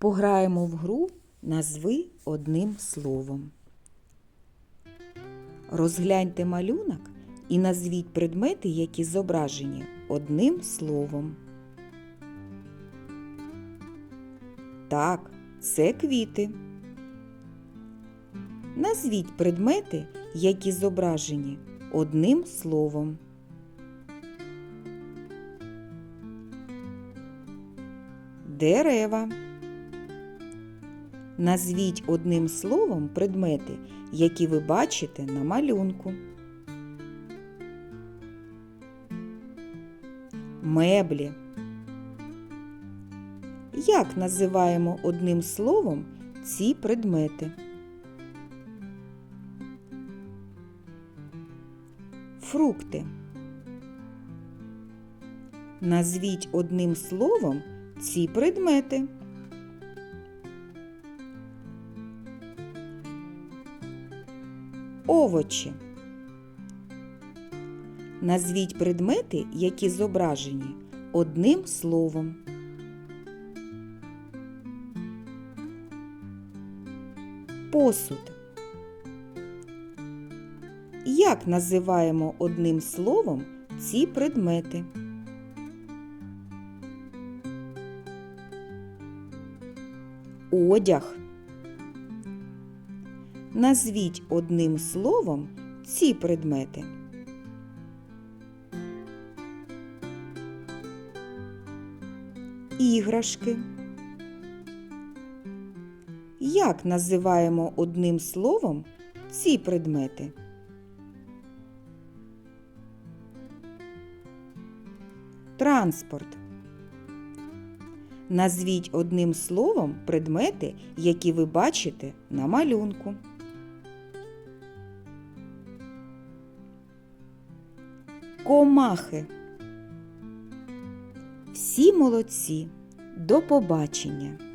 Пограємо в гру назви одним словом. Розгляньте малюнок і назвіть предмети, які зображені одним словом. Так, це квіти. Назвіть предмети, які зображені одним словом. Дерева. Назвіть одним словом предмети, які ви бачите на малюнку. Меблі. Як називаємо одним словом ці предмети? Фрукти. Назвіть одним словом ці предмети. Овочі. Назвіть предмети, які зображені одним словом. Посуд. Як називаємо одним словом ці предмети? Одяг. Назвіть одним словом ці предмети. Іграшки. Як називаємо одним словом ці предмети? Транспорт. Назвіть одним словом предмети, які ви бачите на малюнку. Комахи. Всі молодці. До побачення!